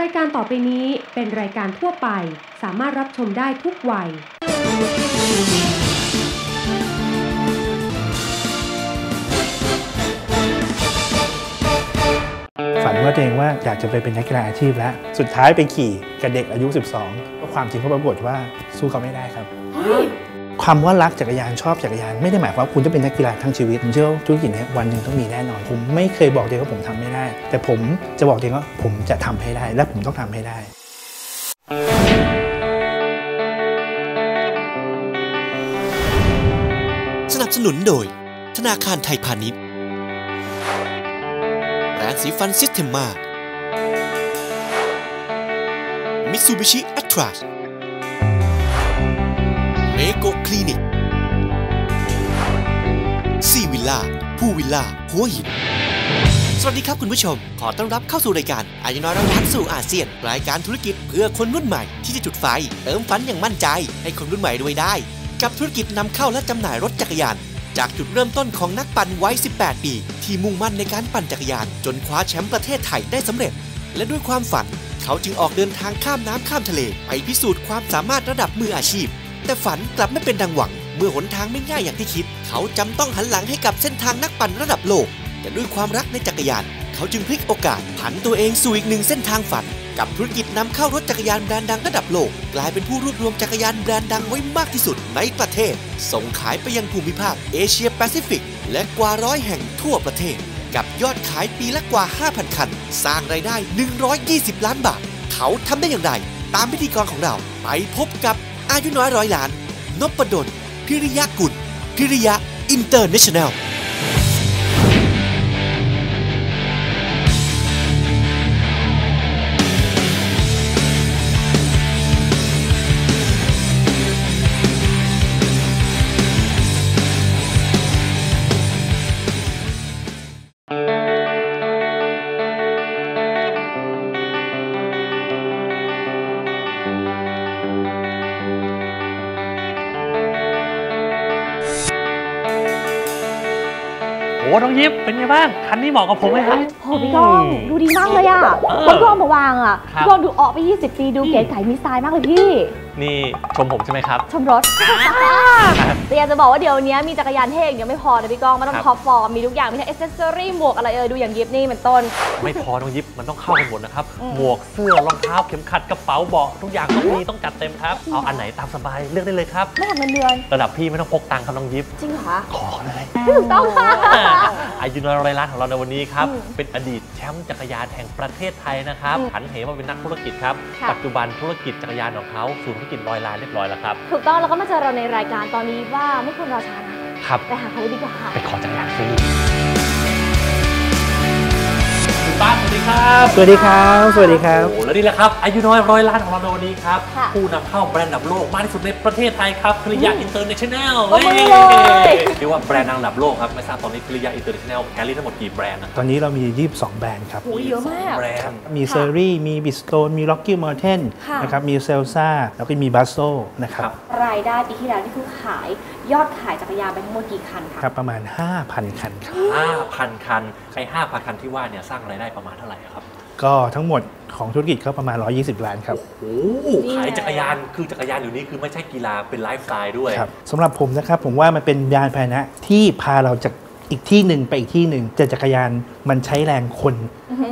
รายการต่อไปนี้เป็นรายการทั่วไป สามารถรับชมได้ทุกวัย ฝันว่าตัวเองว่าอยากจะไปเป็นนักกีฬาอาชีพแล้ว สุดท้ายไปขี่กับเด็กอายุ 12ก็ความจริงก็ปรากฏว่าสู้เขาไม่ได้ครับ ความว่ารักจักรยานชอบจักรยานไม่ได้หมายความว่าคุณจะเป็นนักกีฬาทั้งชีวิตผมเชื่อว่าธุรกิจนี้วันหนึ่งต้องมีแน่นอน ผมไม่เคยบอกเองว่าผมทำไม่ได้ แต่ผมจะบอกเองว่าผมจะทำให้ได้ และผมต้องทำให้ได้ สนับสนุนโดย ธนาคารไทยพาณิชย์แปรงสีฟันซิสเทมมามิตซูบิชิอัตรา เมโกคลินิกซีวิลล่าผู้วิลล่าหัวหิน สวัสดีครับคุณผู้ชม ขอต้อนรับเข้าสู่รายการอายุน้อยร้อยล้านสู่อาเซียน รายการธุรกิจเพื่อคนรุ่นใหม่ที่จะจุดไฟ เติมฝันอย่างมั่นใจ ให้คนรุ่นใหม่รวยได้ กับธุรกิจนำเข้าและจำหน่ายรถจักรยานจากจุดเริ่มต้นของนักปั่นวัย 18 ปี ที่มุ่งมั่นในการปั่นจักรยาน จนคว้าแชมป์ประเทศไทยได้สำเร็จ และด้วยความฝัน เขาจึงออกเดินทางข้ามน้ำข้ามทะเล ไปพิสูจน์ความสามารถระดับมืออาชีพ แต่ฝันกลับไม่เป็นดังหวัง เมื่อหนทางไม่ง่ายอย่างที่คิด เขาจำต้องหันหลังให้กับเส้นทางนักปั่นระดับโลก แต่ด้วยความรักในจักรยาน เขาจึงพลิกโอกาสผันตัวเองสู่อีกหนึ่งเส้นทางฝัน กับธุรกิจนำเข้ารถจักรยานแบรนด์ดังระดับโลก กลายเป็นผู้รวบรวมจักรยานแบรนด์ดังไว้มากที่สุดในประเทศ ส่งขายไปยังภูมิภาคเอเชียแปซิฟิก และกว่าร้อยแห่งทั่วประเทศ กับยอดขายปีละกว่า 5,000 คัน สร้างรายได้ 120 ล้านบาท เขาทำได้อย่างไร ตามพิธีกรของเราไปพบกับ อายุน้อยร้อยล้านนพดลพิริยะกุลพิริยะอินเตอร์เนชั่นแนล น้องยิปเป็นไงบ้าง คันนี้เหมาะกับผมไหมครับโหพี่ก้องดูดีมากเลยอะเออคนก็เอามาวางอะครับพี่ก้องดูออกไป 20 ปีดูเก๋ไก่มีสไตล์มากเลยพี่ นี่ชมผมใช่ไหมครับ ชมรถแต่อยากจะบอกว่าเดี๋ยวนี้มีจักรยานเท่อย่างเดียวไม่พอนะพี่ก้องมันต้อครังบท็อปฟอร์มมีทุกอย่างมีทั้งเอเซสซอรี่หมวกอะไรเออดูอย่างยิปนี่เป็นต้น ไม่พอน้องยิปมันต้องเข้ากันหมดนะครับอืมหมวกเสื้อรองเท้าเข็มขัดกระเป๋าเบาะทุกอย่างต้องมีต้องจัดเต็มครับ เอาอันไหนตามสบายเลือกได้เลยครับไม่ทำเงินเดือนระดับพี่ไม่ต้องพกตังค์ครับน้องยิปจริงเหรอคะขอเลยถูกต้องค่ะอายุน้อยร้อยล้านของเราในวันนี้ครับอืมเป็นอดีตแชมป์จักรยานแห่งประเทศไทยนะครับอืมผันเหมาเป็นนักธุรกิจครับค่ะปัจจุบันธุรกิจจักรยานของเขาสู่ธุรกิจร้อยล้านเรียบร้อยแล้วครับ ถูกต้องแล้วก็มาเจอเราในรายการตอนนี้ว่าไม่ควรรอช้านะครับ ไปหาเขาเลยดีกว่าค่ะ ไปขอจักรยานฟรี คุณป้าสวัสดีครับสวัสดีครับ สวัสดีครับโอ้โหแล้วนี่แหละครับอายุน้อยร้อยล้านของเราในวันนี้ครับ ค่ะผู้นำเข้าแบรนด์ระดับโลกมากที่สุดในประเทศไทยครับภริยาอินเตอร์เนชั่นแนลปรบมือเลย เรียกว่าแบรนด์ดังระดับโลกครับไม่ทราบตอนนี้ภริยาอินเตอร์เนชั่นแนลแครี่ทั้งหมดกี่แบรนด์นะตอนนี้เรามี 22 แบรนด์ครับ โอ้ยเยอะมาก แบรนด์ มีเซอรี่ มีบิสโตน มีล็อกกี้มอร์เทนค่ะ นะครับ มีเซลซ่า แล้วก็มีบัสโซนะครับครับรายได้ปีที่แล้วที่คือขาย ยอดขายจักรยานไปทั้งหมดกี่คันคะครับประมาณ 5,000 คันครับ5,000 คันไอ้5,000 คันที่ว่าเนี่ยสร้างรายได้ประมาณเท่าไหร่ครับ ก็ทั้งหมดของธุรกิจก็ประมาณ 120 ล้านครับโอ้โหขายจักรยานคือจักรยานอยู่นี้คือไม่ใช่กีฬาเป็นไลฟ์สไตล์ด้วยครับสำหรับผมนะครับผมว่ามันเป็นยานพาหนะที่พาเราจากอีกที่หนึ่งไปอีกที่หนึ่งแต่จักรยานมันใช้แรงคน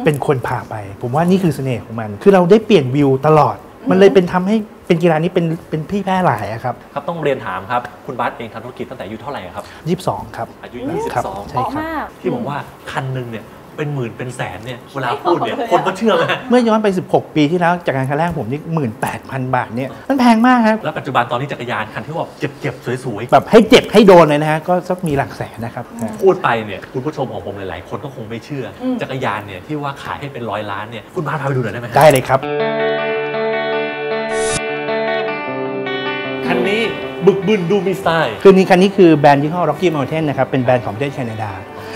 เป็นคนพาไป ผมว่านี่คือเสน่ห์ของมัน คือเราได้เปลี่ยนวิวตลอด มันเลยเป็นทำให้เป็นกีฬานี้เป็นเป็นพี่แพร่หลายอะครับ ครับต้องเรียนถามครับ คุณบาสเองทำธุรกิจตั้งแต่อายุเท่าไหร่ครับ22ครับ อายุครับ22ใช่เหมาะครับมากที่บอกว่าคันหนึ่งเนี่ยเป็นหมื่นเป็นแสนเนี่ยเวลาพูดเนี่ยคนก็เชื่อไหมเมื่อย้อนไป 16 ปีที่แล้วจากการคันแรกผมนี่18,000บาทเนี่ยมันแพงมากครับ แล้วปัจจุบันตอนนี้จักรยานคันที่ว่าเจ็บๆ สวยแบบให้เจ็บให้โดนเลยนะฮะ ก็สักมีหลักแสนนะครับๆพูดไปเนี่ยคุณผู้ชมของผมหลายๆ คนก็คงไม่เชื่ออมจักรยานเนี่ยที่ว่าขายให้เป็นร้อยล้านเนี่ยคุณบาสพาไปดูหน่อยได้ไหมฮะได้เลยครับ คันนี้บึกบึนดูมีสไตล์คือนี้คันนี้คือแบรนด์ยี่ห้อ Rocky Mountain นะครับ เป็นแบรนด์ของประเทศแคนาดา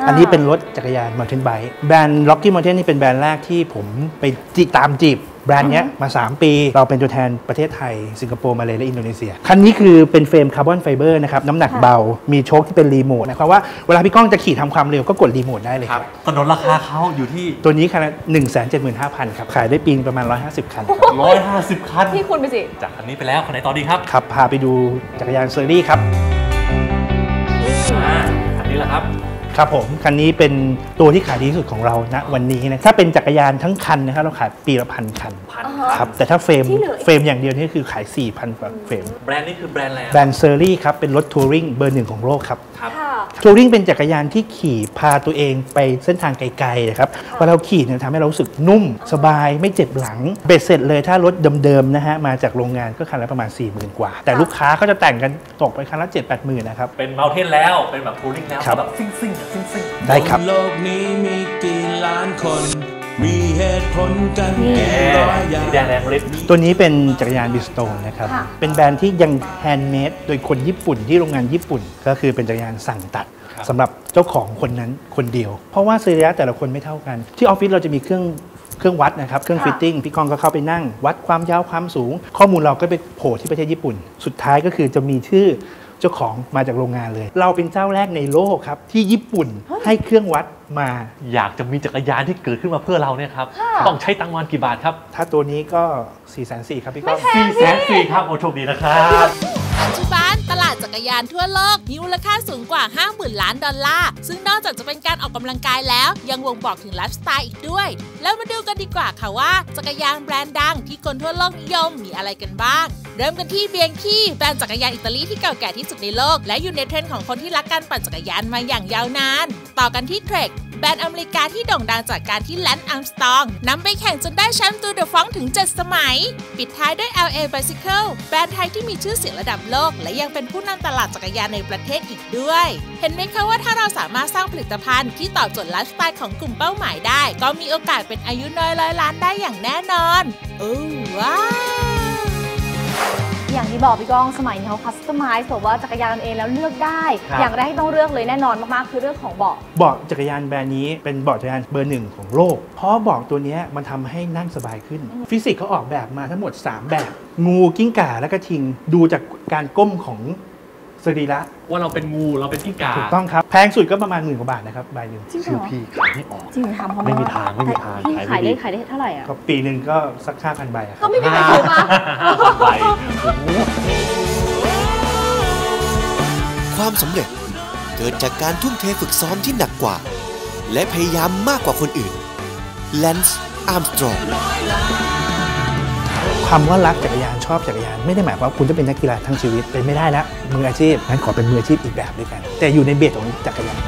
อันนี้เป็นรถจักรยาน Mountain Bike แบรนด์ Rocky Mountain นี่เป็นแบรนด์แรกที่ผมไปจีตามจีบ แบรนด์เนี้ยมา 3 ปี เราเป็นตัวแทนประเทศไทย สิงคโปร์มาเลยและอินโดนีเซีย คันนี้คือเป็นเฟรมคาร์บอนไฟเบอร์นะครับ น้ำหนักเบา มีโชคที่เป็นรีโมทหมายความว่าเวลาพี่ก้องจะขี่ทำความเร็วก็กดรีโมทได้เลยคครัรับบสนนราคาเขาอยู่ที่ตัวนี้คันละ1 7 5 0 0 0ครับ ขายได้ปีนงประมาณ 150 คันครับ150คันพี่คุณไปสิ จากคันนี้ไปแล้วคันไหนต่อดีครับครับพาไปดูจักรยานเซอรี่ครับอ่าคันนี้แหละครับ ครับผมคันนี้เป็นตัวที่ขายดีที่สุดของเราณวันนี้นะถ้าเป็นจักรยานทั้งคันนะครับเราขายปีละพันคันพันอ่าฮะครับแต่ถ้าเฟรมที่เหลืออีก เฟรมอย่างเดียวนี่คือขาย 4,000กว่าเฟรมแบรนด์นี้คือแบรนด์อะไรแบรนด์เซอรี่ครับเป็นรถทัวริงเบอร์หนึ่งของโลกครับ ครับ ค่ะ ทัวริงเป็นจักรยานที่ขี่พาตัวเองไปเส้นทางไกลๆนะครับเวลาเราขี่เนี่ยทำให้เรารู้สึกนุ่มสบายไม่เจ็บหลัง เบ็ดเสร็จเลยถ้ารถเดิมๆนะฮะมาจากโรงงานก็คันละประมาณ 4 0,000 กว่า แต่ลูกค้าเขาจะแต่งกันตกไปคันละ7 8 0 0 0นะครับ เป็นเมาเทนแล้วเป็นแบบทูริงแล้วครับแบบซิ่งซิ่งซิ่งซิ่งได้ครับนโลกนี้มีกี่ล้านคน มีเหตุผลกันนี่กี่ร้อยอย่างสีแดงแดงลิฟต์ตัวนี้เป็นจักรยานบิสโตนนะครับค่ะเป็นแบรนด์ที่ยังแฮนด์เมดโดยคนญี่ปุ่นที่โรงงานญี่ปุ่น ก็คือเป็นจักรยานสั่งตัดสำหรับเจ้าของคนนั้นคนเดียว เพราะว่าซีเรียแต่ละคนไม่เท่ากัน ที่ออฟฟิศเราจะมีเครื่องเครื่องวัดนะครับ เครื่องค่ะฟิตติ้ง พี่กองก็เข้าไปนั่ง วัดความยาวความสูง ข้อมูลเราก็ไปโผล่ที่ประเทศญี่ปุ่น สุดท้ายก็คือจะมีชื่อ เจ้าของมาจากโรงงานเลย เราเป็นเจ้าแรกในโลกครับที่ญี่ปุ่นให้เครื่องวัดมา อยากจะมีจักรยานที่เกิดขึ้นมาเพื่อเราเนี่ยครับ ต้องใช้ตังค์วันกี่บาทครับ ถ้าตัวนี้ก็4ี่แสนสี่ครับพี่ก้อง4ี่แสนสี่ครับโอ้โชคดีนะครับปัจจุบันตลาดจักรยานทั่วโลกมีมูลค่าสูงกว่า 50,000 ล้านดอลลาร์ ซึ่งนอกจากจะเป็นการออกกำลังกายแล้ว ยังวงบอกถึงไลฟ์สไตล์อีกด้วย แล้วมาดูกันดีกว่าค่ะว่า จักรยานแบรนด์ดังที่คนทั่วโลกนิยมมีอะไรกันบ้าง เริ่มกันที่เบียงคีแบรนด์จักรยานอิตาลีที่เก่าแก่ที่สุดในโลก และอยู่ในเทรนด์ของคนที่รักการปั่นจักรยานมาอย่างยาวนาน ต่อกันที่เทรคแบรนด์อเมริกาที่โด่งดังจากการที่แลนด์อัมสตองนำไปแข่งจนได้แชมป์ตูเดอฟองถึง 7 สมัย ปิดท้ายด้วย LA Bicycle แบรนด์ไทยที่มีชื่อเสียงระดับโลก และยังเป็นผู้นำตลาดจักรยานในประเทศอีกด้วย เห็นไหมคะว่าถ้าเราสามารถสร้างผลิตภัณฑ์ที่ตอบโจทย์ไลฟ์สไตล์ของกลุ่มเป้าหมายได้ ก็มีโอกาสเป็นอายุน้อยร้อยล้านได้อย่างแน่นอนโอ้ว้าว อย่างที่บอกพี่ก้องสมัยนี้เขาคัสตอมไมซ์แบบว่าจักรยานเองแล้วเลือกได้ ครับ อย่างแรกที่ต้องเลือกเลยแน่นอนมากๆคือเรื่องของเบาะ เบาะจักรยานแบรนด์นี้เป็นเบาะจักรยานเบอร์หนึ่งของโลก เพราะเบาะตัวเนี้ยมันทำให้นั่งสบายขึ้น ฟิสิกส์เขาออกแบบมาทั้งหมด 3 แบบ งูกิ้งก่าและกระทิงดูจากการก้มของส รีระว่าเราเป็นงูเราเป็นกิ้งก่าถูกต้องครับ แพงสุดก็ประมาณหมื่นกว่าบาทนะครับใบหนึ่งจริงเหรชื่ออพี่ขายไม่ออกจริงทำเขาไม่มีทางไม่มีทางพี่ขายไม่ขายได้ดีขายได้เท่าไหร่อะก็ปีหนึ่งก็สักห้าพันใบอะคก็รับไม่มีใครซื้อมาใบโอ้โหความสำเร็จเกิดจากการทุ่มเทฝึกซ้อมที่หนักกว่า และพยายามมากกว่าคนอื่นแลนซ์อาร์มสตรอง ความว่ารักจักรยานชอบจักรยาน ไม่ได้หมายความว่าคุณจะเป็นนักกีฬาทั้งชีวิตเป็นไม่ได้แล้วมืออาชีพงั้นขอเป็นมืออาชีพอีกแบบด้วยกัน แต่อยู่ในเบสของจักรยาน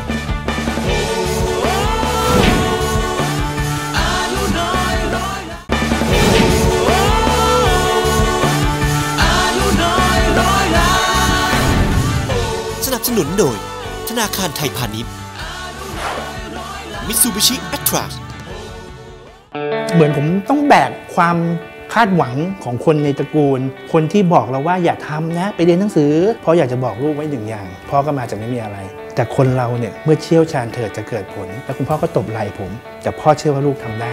สนับสนุนโดย ธนาคารไทยพาณิชย์มิตซูบิชิแอตทรัสเหมือนผมต้องแบกความ คาดหวังของคนในตระกูล คนที่บอกเราว่าอย่าทำนะ ไปเรียนหนังสือเพราะอยากจะบอกลูกไว้หนึ่งอย่างพ่อก็มาจากไม่มีอะไร แต่คนเราเนี่ยเมื่อเชี่ยวชาญเถิดจะเกิดผล แล้วคุณพ่อก็ตบไหล่ผม แต่พ่อเชื่อว่าลูกทำได้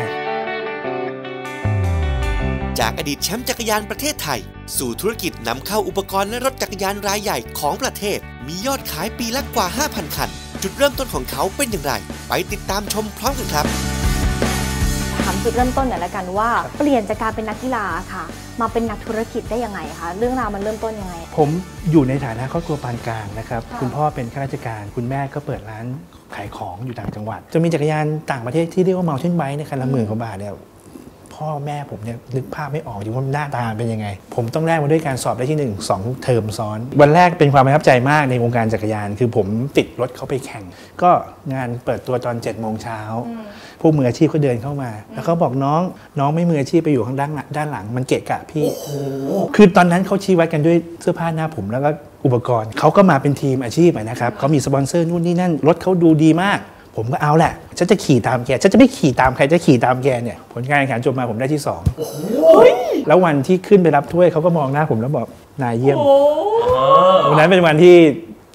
จากอดีตแชมป์จักรยานประเทศไทย สู่ธุรกิจนำเข้าอุปกรณ์และรถจักรยานรายใหญ่ของประเทศ มียอดขายปีละกว่า 5,000 คัน จุดเริ่มต้นของเขาเป็นอย่างไร ไปติดตามชมพร้อมกันครับ จุดเริ่มต้นหน่อยละกันว่า เปลี่ยนจากการเป็นนักกีฬาค่ะ มาเป็นนักธุรกิจได้ยังไงคะเรื่องราวมันเริ่มต้นยังไง ผมอยู่ในฐานะครอบครัวปานกลางนะครับค่ะคุณพ่อเป็นข้าราชการ คุณแม่ก็เปิดร้านขายของอยู่ต่างจังหวัดจะมีจักรยานต่างประเทศที่เรียกว่า mountain bike เนี่ยคันละหมื่นกว่าบาทเนี่ยพ่อแม่ผมเนี่ยนึกภาพไม่ออกอยู่ว่าหน้าตาเป็นยังไง ผมต้องแลกมาด้วยการสอบได้ที่ 1 2 เทอมซ้อน วันแรกเป็นความประทับใจมากในวงการจักรยาน คือผมติดรถเขาไปแข่ง ก็งานเปิดตัวตอน7จ็ดโมงเช้า พวกมืออาชีพก็เดินเข้ามา แล้วเขาบอกน้องน้องไม่มืออาชีพไปอยู่ข้างด้านหลังด้านหลัง มันเกะกะพี่ คือตอนนั้นเขาชี้วัดกันด้วยเสื้อผ้าหน้าผมแล้วก็อุปกรณ์เขาก็มาเป็นทีมอาชีพอะนะครับเขามีสปอนเซอร์นู่นนี่นั่นรถเขาดูดีมาก ผมก็เอาแหละฉันจะขี่ตามแกฉันจะไม่ขี่ตามใครจะขี่ตามแกเนี่ยผลการแข่งขันจบมาผมได้ที่สองแล้ววันที่ขึ้นไปรับถ้วยเขาก็มองหน้าผมแล้วบอกนายเยี่ยมวันนั้นเป็นวันที่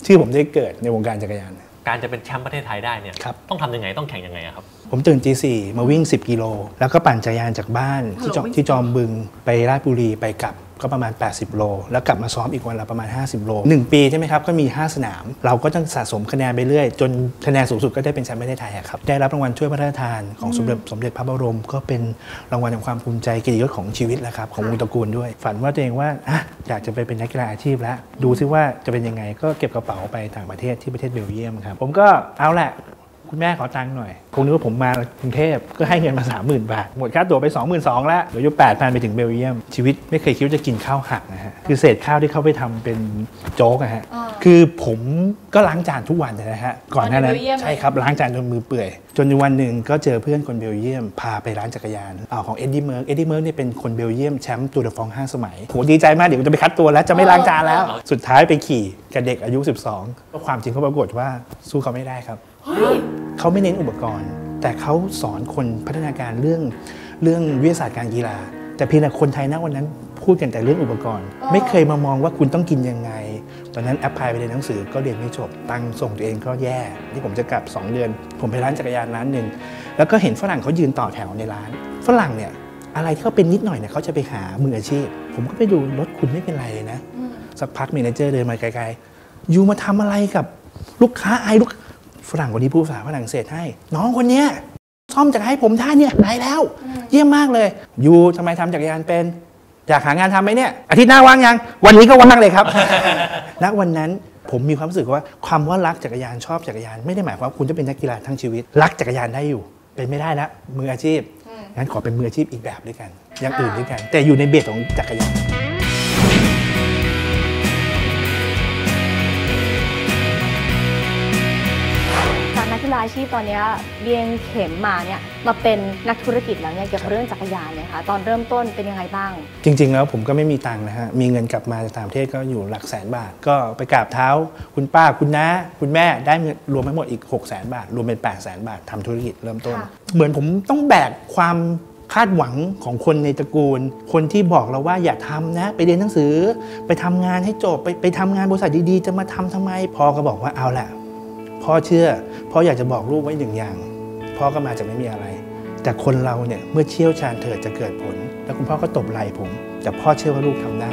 ชื่อผมได้เกิดในวงการจักรยานการจะเป็นแชมป์ประเทศไทยได้เนี่ยครับต้องทำยังไงต้องแข่งยังไงอะครับ ผมตื่นตีสี่มาวิ่ง 10 กิโล แล้วก็ปั่นจักรยานจากบ้านที่จอที่จอมบึงไปราชบุรีไปกลับก็ประมาณ 80 โล แล้วกลับมาซ้อมอีกวันละประมาณ 50 โล 1 ปีใช่ไหมครับ ก็มี 5 สนาม เราก็ต้องสะสมคะแนนไปเรื่อย จนคะแนนสูงสุดก็ได้เป็นแชมป์ประเทศไทยอะครับ ได้รับรางวัลช่วยพระราชทานของสมเด็จสมเด็จพระบรม ก็เป็นรางวัลแห่งความภูมิใจเกียรติยศของชีวิตแล้วครับ ของวงตระกูลด้วย ฝันว่าตัวเองว่าอะอยากจะไปเป็นนักกีฬาอาชีพแล้ว ดูซิว่าจะเป็นยังไง ก็เก็บกระเป๋าไปต่างประเทศที่ประเทศเบลเยียมครับ ผมก็เอาแหละ คุณแม่ขอตังค์หน่อย คงนึกว่าผมมากรุงเทพก็ให้เงินมา 30,000 บาท หมดค่าตั๋วไป 22,000แล้วเหลืออยู่8,000 ไปถึงเบลเยียม ชีวิตไม่เคยคิดว่าจะกินข้าวหักนะฮะ คือเศษข้าวที่เขาไปทำเป็นโจ๊กนะฮะ คือผมก็ล้างจานทุกวันเลยนะฮะ ก่อนหน้านั้นเบลเยียมใช่ครับล้างจานจนมือเปื่อย จนวันหนึ่งก็เจอเพื่อนคนเบลเยียม พาไปร้านจักรยานเอาของเอ็ดดี้เมิร์กเอ็ดดี้เมิร์กเนี่ยเป็นคนเบลเยียมแชมป์ตูร์เดอฟองห้าสมัยโหดีใจมากเดี๋ยวจะไปคัดตัวแล้วจะไม่ล้างจานแล้ว สุดท้ายไปขี่กับเด็กอายุ 12ก็ความจริงเขาปรากฏว่าสู้เขาไม่ได้ครับ เขาไม่เน้นอุปกรณ์ แต่เขาสอนคนพัฒนาการเรื่องเรื่องวิทยาศาสตร์การกีฬา แต่เพียงแต่คนไทยณวันนั้นพูดกันแต่เรื่องอุปกรณ์ ไม่เคยมามองว่าคุณต้องกินยังไง ตอนนั้นแอปพลายไปเรียนหนังสือก็เรียนไม่จบตังค์ส่งตัวเองก็แย่ ที่ผมจะกลับ 2 เดือน ผมไปร้านจักรยานร้านหนึ่งแล้วก็เห็นฝรั่งเขายืนต่อแถวในร้าน ฝรั่งเนี่ยอะไรที่เขาเป็นนิดหน่อยเนี่ยเขาจะไปหามืออาชีพ ผมก็ไปดูรถคุณไม่เป็นไรเลยนะสักพักเมเนเจอร์เดินมาไกลๆอยู่มาทำอะไรกับลูกค้าไอ้ลูก ฝรั่งคนนี้พูดภาษาฝรั่งเศสให้ น้องคนเนี้ยซ่อมจักรให้ผมท่าเนี่ยได้แล้ว เยี่ยมมากเลยยูทำไมทำจักรยานเป็นอยากหางานทำไหมเนี่ยอาทิตย์หน้าว่างยัง วันนี้ก็ว่างเลยครับณวันนั้นผมมีความรู้สึกว่าความว่ารักจักรยานชอบจักรยานไม่ได้หมายความว่าคุณจะเป็นนักกีฬาทั้งชีวิต รักจักรยานได้อยู่ เป็นไม่ได้ละมืออาชีพงั้นขอเป็นมืออาชีพอีกแบบด้วยกันอย่างอื่นด้วยกัน แต่อยู่ในเบสของจักรยาน อาชีพตอนเนี้ยเรียงเข็มมาเนี่ยมาเป็นนักธุรกิจแล้วเนี่ยเกี่ยวกับเรื่องจักรยานเนี่ยค่ะตอนเริ่มต้นเป็นยังไงบ้าง จริง ๆ แล้วผมก็ไม่มีตังค์นะฮะมีเงินกลับมาจากต่างประเทศก็อยู่หลักแสนบาท ก็ไปกราบเท้า คุณป้าคุณน้าคุณแม่ได้เงินรวมทั้งหมดอีก 6 0 0 0 0 0บาท รวมเป็น8 0 0 0 0 0บาททำธุรกิจเริ่มต้นค่ะเหมือนผมต้องแบกความคาดหวังของคนในตระกูล คนที่บอกเราว่าอย่าทำนะ ไปเรียนหนังสือ ไปทำงานให้จบ ไปไปทำงานบริษัทดีๆ จะมาทำทำไมพ่อก็บอกว่าเอาละ พ่อเชื่อพ่ออยากจะบอกลูกไว้หนึ่งอย่าง พ่อก็มาจากไม่มีอะไร แต่คนเราเนี่ยเมื่อเชี่ยวชาญเถิดจะเกิดผล แล้วคุณพ่อก็ตบไหล่ผม แต่พ่อเชื่อว่าลูกทำได้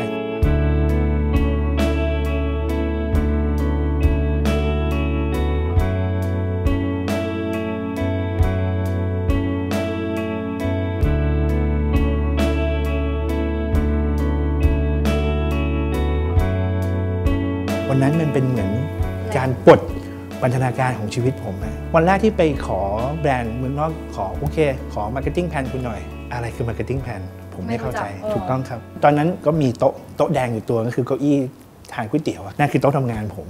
วันนั้นมันเป็นเหมือนการปลด บรรณาการของชีวิตผมนะวันแรกที่ไปขอแบรนด์เมืองนอกขอโอเค ขอมาร์เก็ตติ้งแพนคุณหน่อย อะไรคือมาร์เก็ตติ้งแพนผมไม่เข้าใจไม่รู้จักเออถูกต้องครับ ตอนนั้นก็มีโต๊ะโต๊ะแดงอยู่ตัวก็คือเก้าอี้ทานก๋วยเตี๋ยวอะนั่นคือโต๊ะทำงานผม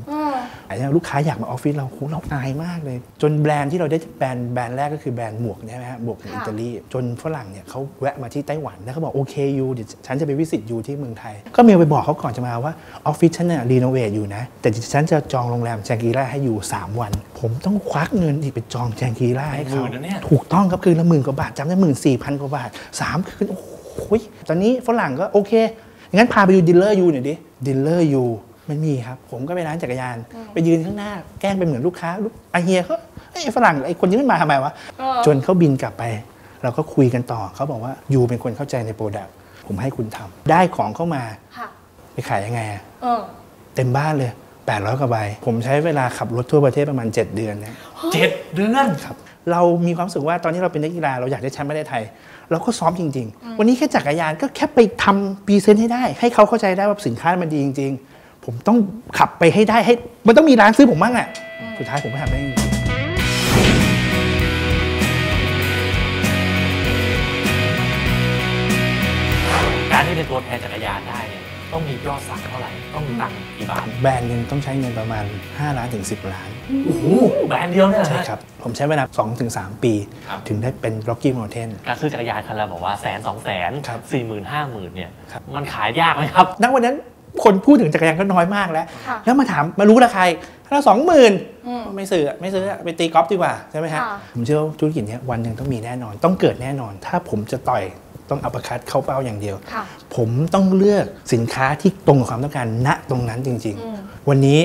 ไอ้เนี่ยลูกค้าอยากมาออฟฟิศเราโหเราอายมากเลย จนแบรนด์ที่เราได้แบรนด์แบรนด์แรกก็คือแบรนด์หมวกใช่ไหมฮะหมวกของค่ะอิตาลีจนฝรั่งเนี่ยเขาแวะมาที่ไต้หวันแล้วเขาบอกโอเคยูเดี๋ยวฉันจะไปวิสิตยูที่เมืองไทย ก็เมลไปบอกเขาก่อนจะมาว่าออฟฟิศฉันเนี่ยรีโนเวทอยู่นะ แต่ฉันจะจองโรงแรมแจงกีล่าให้อยู่ 3 วัน ผมต้องควักเงินอีกไปจองแจงกีล่าให้เขาหมื่นนะเนี่ยถูกต้องครับคืนละหมื่นกว่าบาทจำได้หมื่นสี่พันกว่าบาทสามคืนโอ้โหตอนนี้ฝรั่งก็โอเคงั้นพาไปดูดีลเลอร์ยูหน่อยดิดีลเลอร์ยู ไม่มีครับ ผมก็ไปร้านจักรยาน ไปยืนข้างหน้า แกล้งเป็นเหมือนลูกค้าลูกอาเฮียเขาไอ้ยฝรั่งไอ้คนนี้ไม่มาทำไมวะจนเขาบินกลับไป เราก็คุยกันต่อเขาบอกว่ายูเป็นคนเข้าใจในโปรดักต์ผมให้คุณทำได้ของเข้ามาค่ะไปขายยังไงอะเออเต็มบ้านเลย800กว่าใบผมใช้เวลาขับรถทั่วประเทศประมาณ 7 เดือนนะเจ็ดเดือนครับ เรามีความรู้สึกว่าตอนที่เราเป็นนักกีฬาเราอยากได้แชมป์ประเทศไทย เราก็ซ้อมจริง ๆ วันนี้แค่จักรยานก็แค่ไปทำพรีเซนต์ให้ได้ ให้เขาเข้าใจได้ว่าสินค้ามันดีจริง ๆ ผมต้องขับไปให้ได้ให้ มันต้องมีร้านซื้อผมบ้างอะ สุดท้ายผมก็ทำได้จริงการที่เป็นตัวแทนจักรยานได้เนี่ยต้องมียอดสั่งเท่าไหร่ ต้องมีตังค์กี่บาท แบรนด์หนึงต้องใช้เงินประมาณ 5 ล้านถึง 10 ล้าน โอ้โห แบรนด์เดียวเนี่ยนะใช่ครับ ผมใช้เวลา2-3ปี ครับ ถึงได้เป็น Rocky Mountain การซื้อจักรยานคันละบอกว่าแสนสองแสนครับสี่หมื่นห้าหมื่นเนี่ย ครับ มันขายยากไหมครับ ณวันนั้น คนพูดถึงจักรยานก็น้อยมากแล้วค่ะแล้วมาถามมารู้ราคาเราสองหมื่นอืมไม่ซื้อไม่ซื้อไปตีกอล์ฟดีกว่าใช่ไหมฮะค่ะผมเชื่อว่าธุรกิจเนี้ยวันหนึ่งต้องมีแน่นอน ต้องเกิดแน่นอน ถ้าผมจะต่อยต้องอัปคัดเข้าเป้าอย่างเดียวค่ะผมต้องเลือกสินค้าที่ตรงกับความต้องการณตรงนั้นจริงอืมๆวันนี้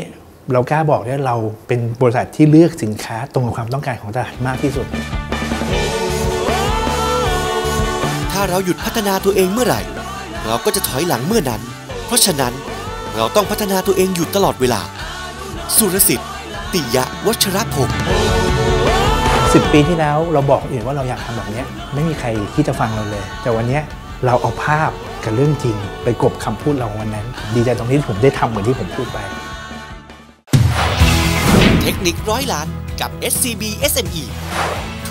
เรากล้าบอกได้เราเป็นบริษัทที่เลือกสินค้าตรงกับความต้องการของตลาดมากที่สุดคถ้าเราหยุดพัฒนาตัวเองเมื่อไหร่ เราก็จะถอยหลังเมื่อนั้น เพราะฉะนั้นเราต้องพัฒนาตัวเองอยู่ตลอดเวลา สุรสิทธิ์ ติยะวัชรพงศ์สิปีที่แล้วเราบอกคนอื่นว่าเราอยากทำแบบเนี้ยไม่มีใครที่จะฟังเราเลย แต่วันเนี้ยเราเอาภาพกับเรื่องจริง ไปกลบคำพูดเราวันนั้นผมดีใจตรงที่ผมได้ทำเหมือนที่ผมพูดไป เทคนิคร้อยล้านกับ SCB SME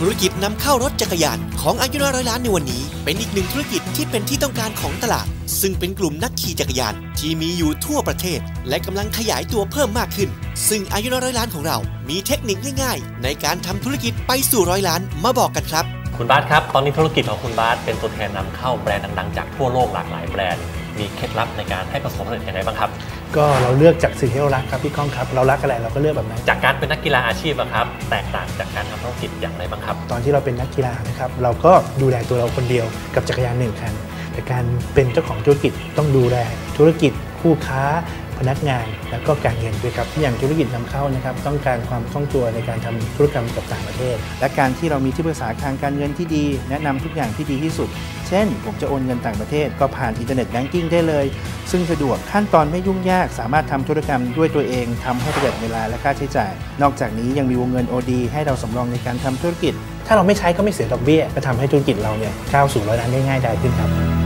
ธุรกิจนำเข้ารถจักรยานของอายุน้อยร้อยล้านในวันนี้ เป็นอีกหนึ่งธุรกิจที่เป็นที่ต้องการของตลาด ซึ่งเป็นกลุ่มนักขี่จักรยาน ที่มีอยู่ทั่วประเทศ และกำลังขยายตัวเพิ่มมากขึ้น ซึ่งอายุน้อยร้อยล้านของเรา มีเทคนิคง่ายๆ ในการทำธุรกิจไปสู่ร้อยล้านมาบอกกันครับ คุณบาสครับ ตอนนี้ธุรกิจของคุณบาสเป็นตัวแทนนำเข้าแบรนด์ดังๆจากทั่วโลกหลากหลายแบรนด์ มีเคล็ดลับในการให้ประสบความสำเร็จยังไงบ้างครับ ก็เราเลือกจากสิ่งที่เรารักครับพี่ก้องครับ เรารักอะไรเราก็เลือกแบบนั้น จากการเป็นนักกีฬาอาชีพอะครับ แตกต่างจากการทำธุรกิจอย่างไรบ้างครับ ตอนที่เราเป็นนักกีฬานะครับเราก็ดูแลตัวเราคนเดียวกับจักรยานหนึ่งคัน แต่การเป็นเจ้าของธุรกิจต้องดูแลธุรกิจคู่ค้าพ นักงานแล้วก็การเงินด้วยครับอย่างธุรกิจนำเข้านะครับต้องการความคล่องตัวในการทำธุรกรรมกับต่างประเทศ และการที่เรามีที่ปรึกษาทางการเงินที่ดี แนะนำทุกอย่างที่ดีที่สุด เช่น ผมจะโอนเงินต่างประเทศ ก็ผ่านอินเทอร์เน็ตแบงกิ้งได้เลย ซึ่งสะดวกขั้นตอนไม่ยุ่งยากสามารถทำธุรกรรมด้วยตัวเองทำให้ประหยัดเวลาและค่าใช้จ่าย นอกจากนี้ยังมีวงเงิน OD ให้เราสำรองในการทำธุรกิจ ถ้าเราไม่ใช้ก็ไม่เสียดอกเบี้ยก็ทำให้ธุรกิจเราเนี่ยก้าวสู่ร้อยล้านได้ง่ายดายขึ้นครับ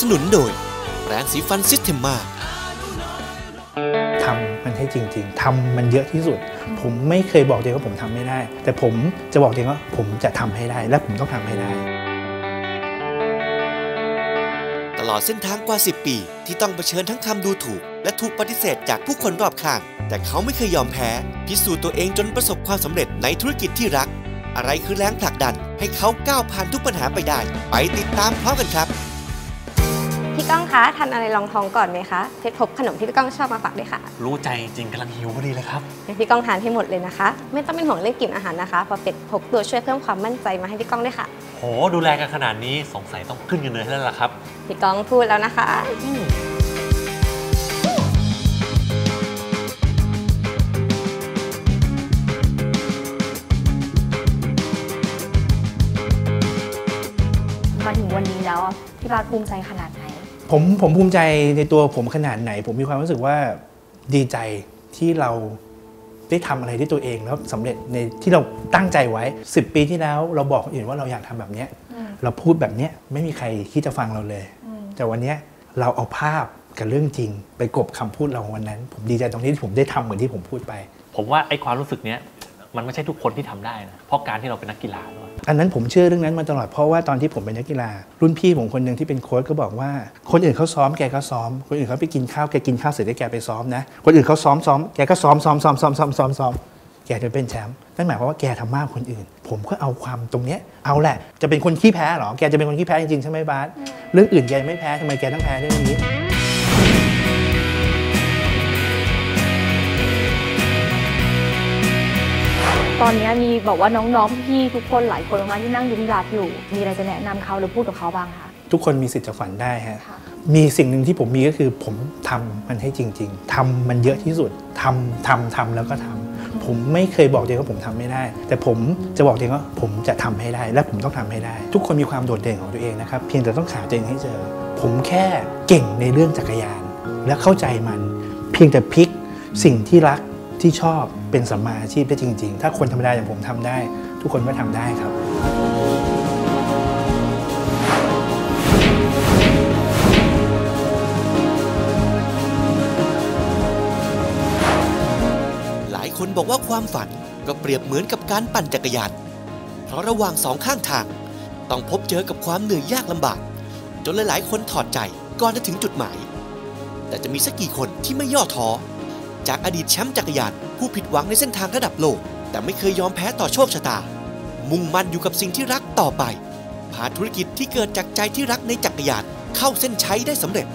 สนับสนุนโดยแปรงสีฟันซิสเทมมาทำมันให้จริง ๆทำมันเยอะที่สุด ผมไม่เคยบอกตัวเองว่าผมทำไม่ได้ แต่ผมจะบอกตัวเองว่าผมจะทำให้ได้ และผมต้องทำให้ได้ ตลอดเส้นทางกว่า 10 ปี ที่ต้องเผชิญทั้งคำดูถูก และถูกปฏิเสธจากผู้คนรอบข้าง แต่เขาไม่เคยยอมแพ้ พิสูจน์ตัวเองจนประสบความสำเร็จในธุรกิจที่รัก อะไรคือแรงผลักดัน ให้เขาก้าวผ่านทุกปัญหาไปได้ ไปติดตามพร้อมกันครับ พี่ก้องคะทานอะไรรองท้องก่อนไหมคะเพชรพบขนมที่พี่ก้องชอบมาฝากด้วยค่ะ รู้ใจจริงกำลังหิวพอดีเลยครับให้พี่ก้องทานให้หมดเลยนะคะ ไม่ต้องเป็นห่วงเรื่องกลิ่นอาหารนะคะเพราะเป็ดพกตัวช่วยเพิ่มความมั่นใจมาให้พี่ก้องด้วยค่ะ โหดูแลกันขนาดนี้สงสัยต้องขึ้นเงินเดือนให้แล้วล่ะครับ พี่ก้องพูดแล้วนะคะมาถึงวันนี้แล้วอะพี่บาสภูมิใจขนาดไหน ผมผมภูมิใจในตัวผมขนาดไหน ผมมีความรู้สึกว่าดีใจที่เราได้ทำอะไรด้วยตัวเองแล้วสำเร็จในที่เราตั้งใจไว้ 10 ปีที่แล้วเราบอกคนอื่นว่าเราอยากทำแบบเนี้ยเราพูดแบบเนี้ยไม่มีใครที่จะฟังเราเลย แต่วันเนี้ยเราเอาภาพกับเรื่องจริง ไปกลบคำพูดเราวันนั้น ผมดีใจตรงที่ผมได้ทำเหมือนที่ผมพูดไป ผมว่าไอ้ความรู้สึกเนี้ย มันไม่ใช่ทุกคนที่ทำได้นะเพราะการที่เราเป็นนักกีฬาด้วยอันนั้นผมเชื่อเรื่องนั้นมาตลอดเพราะว่าตอนที่ผมเป็นนักกีฬา รุ่นพี่ผมคนหนึ่งที่เป็นโค้ชก็บอกว่า คนอื่นเขาซ้อมแกก็ซ้อม คนอื่นเขาไปกินข้าวแกกินข้าวเสร็จแล้วแกไปซ้อมนะคนอื่นเขาซ้อมซ้อมแกก็ซ้อมซ้อมซ้อมซ้อมซ้อมซ้อมซ้อมแกจะเป็นแชมป์นั่นหมายความว่าแกทำมากคนอื่น ผมก็เอาความตรงเนี้ยเอาแหละ จะเป็นคนขี้แพ้เหรอแกจะเป็นคนขี้แพ้จริงๆใช่ไหมบาสเรื่องอื่นแกไม่แพ้ทำไมแกต้องแพ้เรื่องนี้ ตอนนี้มีบอกว่าน้องๆพี่ๆทุกคนหลายคนมากๆที่นั่งดูพี่บาสอยู่ มีอะไรจะแนะนำเขาหรือพูดกับเขาบ้างคะทุกคนมีสิทธิ์จะฝันได้ฮะค่ะมีสิ่งหนึ่งที่ผมมีก็คือผมทำมันให้จริง ๆทำมันเยอะที่สุดทำทำทำแล้วก็ทำผมไม่เคยบอกตัวเองว่าผมทำไม่ได้ แต่ผมจะบอกตัวเองว่าผมจะทำให้ได้ และผมต้องทำให้ได้ ทุกคนมีความโดดเด่นของตัวเองนะครับเพียงแต่ต้องหาตัวเองให้เจอ ผมแค่เก่งในเรื่องจักรยาน และเข้าใจมัน เพียงแต่พลิกสิ่งที่รัก ที่ชอบเป็นสัมมาอาชีพได้จริง ๆ ถ้าคนธรรมดาอย่างผมทำได้ ทุกคนก็ทำได้ครับ หลายคนบอกว่าความฝันก็เปรียบเหมือนกับการปั่นจักรยาน เพราะระหว่างสองข้างทาง ต้องพบเจอกับความเหนื่อยยากลำบาก จนหลายๆ คนถอดใจก่อนจะถึงจุดหมาย แต่จะมีสักกี่คนที่ไม่ย่อท้อ จากอดีตแชมป์จักรยานผู้ผิดหวังในเส้นทางระดับโลก แต่ไม่เคยยอมแพ้ต่อโชคชะตา มุ่งมั่นอยู่กับสิ่งที่รักต่อไป พาธุรกิจที่เกิดจากใจที่รักในจักรยานเข้าเส้นชัยได้สำเร็จ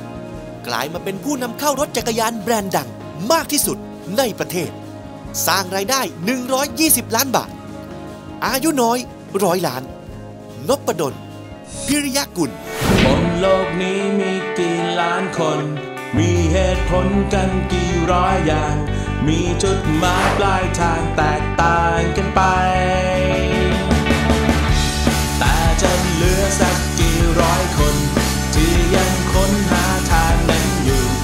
กลายมาเป็นผู้นำเข้ารถจักรยานแบรนด์ดังมากที่สุดในประเทศ สร้างรายได้ 120 ล้านบาท อายุน้อยร้อยล้านนพดลพิริยะกุลบนโลกนี้มีกี่ล้านคน มีเหตุผลกันกี่ร้อยอย่าง มีจุดหมายปลายทางแตกต่างกันไป แต่จะเหลือสักกี่ร้อย